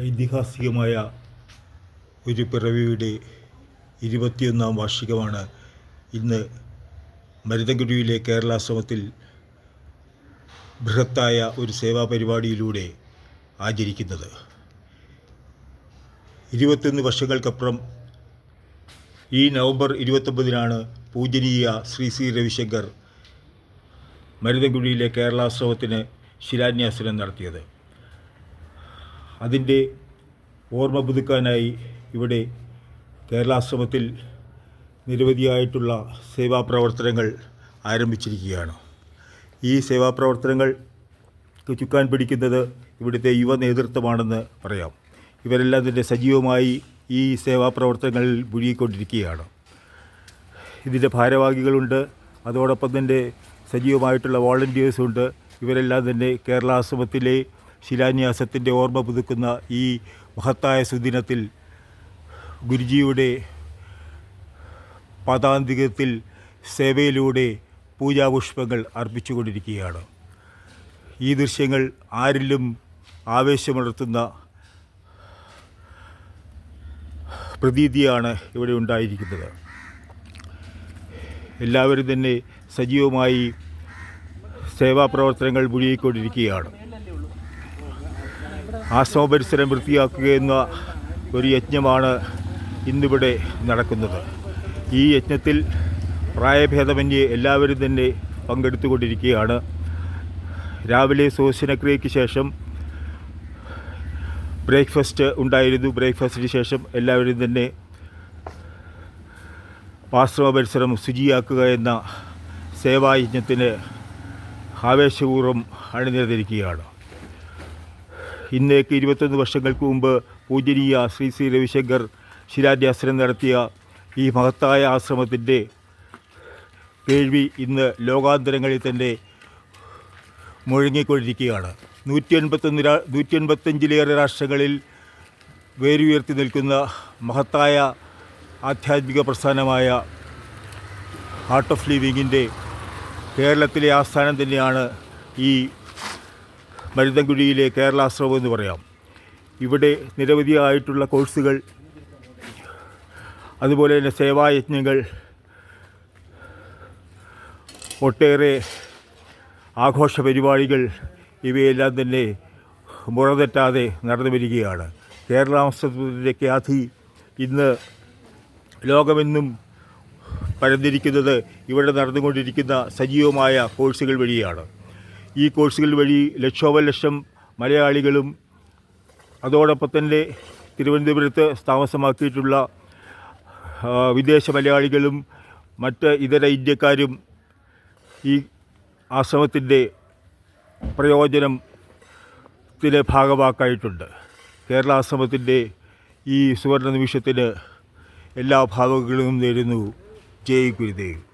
ഐതിഹാസികമായ ഒരു പിറവിയുടെ ഇരുപത്തിയൊന്നാം വാർഷികമാണ് ഇന്ന് മരുതഗുരുവിലെ കേരളാശ്രമത്തിൽ ബൃഹത്തായ ഒരു സേവാ പരിപാടിയിലൂടെ ആചരിക്കുന്നത്. ഇരുപത്തൊന്ന് വർഷങ്ങൾക്കപ്പുറം ഈ നവംബർ ഇരുപത്തൊമ്പതിനാണ് പൂജനീയ ശ്രീ സി രവിശങ്കർ മരുതഗുഴിയിലെ കേരളാശ്രമത്തിന് ശിലാന്യാസനം നടത്തിയത്. അതിന്റെ ഓർമ്മ പുതുക്കാനായി ഇവിടെ കേരളാശ്രമത്തിൽ നിരവധിയായിട്ടുള്ള സേവാപ്രവർത്തനങ്ങൾ ആരംഭിച്ചിരിക്കുകയാണ്. ഈ സേവാപ്രവർത്തനങ്ങൾ ചുക്കാൻ പിടിക്കുന്നത് ഇവിടുത്തെ യുവ നേതൃത്വമാണെന്ന് പറയാം. ഇവരെല്ലാം തന്നെ സജീവമായി ഈ സേവാപ്രവർത്തനങ്ങളിൽ മുഴുകിക്കൊണ്ടിരിക്കുകയാണ്. ഇതിന്റെ ഭാരവാഹികളുണ്ട്. അതോടൊപ്പം തന്നെ സജീവമായിട്ടുള്ള വോളണ്ടിയേഴ്സുണ്ട്. ഇവരെല്ലാം തന്നെ കേരളാശ്രമത്തിലെ ശിലാന്യാസത്തിന്റെ ഓർമ്മ പുതുക്കുന്ന ഈ മഹത്തായ സുദിനത്തിൽ ഗുരുജിയുടെ പദാന്തികത്തിൽ സേവയിലൂടെ പൂജാപുഷ്പങ്ങൾ അർപ്പിച്ചുകൊണ്ടിരിക്കുകയാണ്. ഈ ദൃശ്യങ്ങൾ ആരിലും ആവേശമുണർത്തുന്ന പ്രതീതിയാണ് ഇവിടെ ഉണ്ടായിരിക്കുന്നത്. എല്ലാവരും തന്നെ സജീവമായി സേവാപ്രവർത്തനങ്ങൾ മുഴുകിക്കൊണ്ടിരിക്കുകയാണ്. ആശ്രമ പരിസരം വൃത്തിയാക്കുക എന്ന ഒരു യജ്ഞമാണ് ഇന്നിവിടെ നടക്കുന്നത്. ഈ യജ്ഞത്തിൽ പ്രായഭേദമന്യേ എല്ലാവരും തന്നെ പങ്കെടുത്തുകൊണ്ടിരിക്കുകയാണ്. രാവിലെ സോശനക്രിയയ്ക്ക് ശേഷം ബ്രേക്ക്ഫാസ്റ്റ് ഉണ്ടായിരുന്നു. ബ്രേക്ക്ഫാസ്റ്റിന് ശേഷം എല്ലാവരും തന്നെ ആശ്രമ പരിസരം ശുചിയാക്കുക എന്ന സേവായജ്ഞത്തിന് ആവേശപൂർവം അണിനിരന്നിരിക്കുകയാണ്. ഇന്നേക്ക് ഇരുപത്തൊന്ന് വർഷങ്ങൾക്ക് മുമ്പ് പൂജനീയ ശ്രീ ശ്രീ രവിശങ്കർ ശിലാന്യാസനം നടത്തിയ ഈ മഹത്തായ ആശ്രമത്തിന്റെ കേൾവി ഇന്ന് ലോകാന്തരങ്ങളിൽ തന്നെ മുഴങ്ങിക്കൊണ്ടിരിക്കുകയാണ്. നൂറ്റി എൺപത്തൊന്ന് നൂറ്റി എൺപത്തഞ്ചിലേറെ രാഷ്ട്രങ്ങളിൽ വേരുയർത്തി നിൽക്കുന്ന മഹത്തായ ആധ്യാത്മിക പ്രസ്ഥാനമായ ആർട്ട് ഓഫ് ലിവിങ്ങിന്റെ കേരളത്തിലെ ആസ്ഥാനം തന്നെയാണ് ഈ മരുതൻകുഴിയിലെ കേരളാശ്രമം എന്ന് പറയാം. ഇവിടെ നിരവധിയായിട്ടുള്ള കോഴ്സുകൾ അതുപോലെ തന്നെ സേവായജ്ഞങ്ങൾ ഒട്ടേറെ ആഘോഷ പരിപാടികൾ ഇവയെല്ലാം തന്നെ മുറതെറ്റാതെ നടന്നു വരികയാണ്. കേരളാശ്രമത്തിന്റെ ഖ്യാതി ഇന്ന് ലോകമെന്നും പരന്നിരിക്കുന്നത് ഇവിടെ നടന്നുകൊണ്ടിരിക്കുന്ന സജീവമായ കോഴ്സുകൾ വഴിയാണ്. ഈ കോഴ്സുകൾ വഴി ലക്ഷോപലക്ഷം മലയാളികളും അതോടൊപ്പം തന്നെ തിരുവനന്തപുരത്ത് താമസമാക്കിയിട്ടുള്ള വിദേശ മലയാളികളും മറ്റ് ഇതര ഇന്ത്യക്കാരും ഈ ആശ്രമത്തിന്റെ പ്രയോജനത്തിന്റെ ഭാഗമാക്കായിട്ടുണ്ട്. കേരളാശ്രമത്തിന്റെ ഈ സുവർണ നിമിഷത്തിന് എല്ലാ ഭാഗങ്ങളും നേരുന്നു. ജയ് ഗുരുദേവ്.